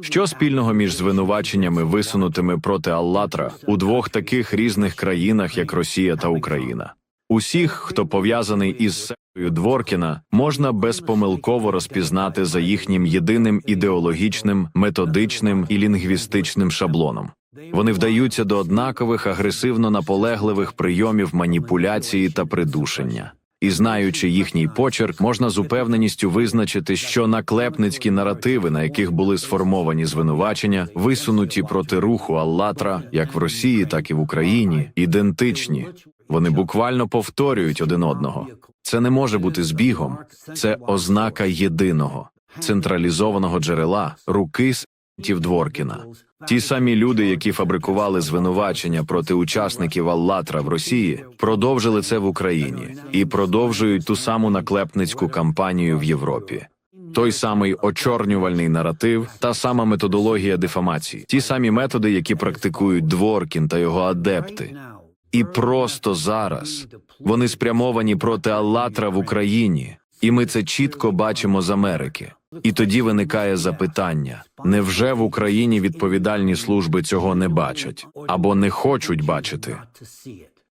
Що спільного між звинуваченнями, висунутими проти Аллатра у двох таких різних країнах, як Росія та Україна? Усіх, хто пов'язаний із сектою Дворкіна, можна безпомилково розпізнати за їхнім єдиним ідеологічним, методичним і лінгвістичним шаблоном. Вони вдаються до однакових агресивно наполегливих прийомів маніпуляції та придушення. І знаючи їхній почерк, можна з упевненістю визначити, що наклепницькі наративи, на яких були сформовані звинувачення, висунуті проти руху Аллатра, як в Росії, так і в Україні, ідентичні. Вони буквально повторюють один одного. Це не може бути збігом, це ознака єдиного централізованого джерела руки с**тів Дворкіна. Ті самі люди, які фабрикували звинувачення проти учасників Аллатра в Росії, продовжили це в Україні і продовжують ту саму наклепницьку кампанію в Європі. Той самий очорнювальний наратив, та сама методологія дефамації, ті самі методи, які практикують Дворкін та його адепти. І просто зараз вони спрямовані проти Аллатра в Україні, і ми це чітко бачимо з Америки. І тоді виникає запитання: невже в Україні відповідальні служби цього не бачать або не хочуть бачити?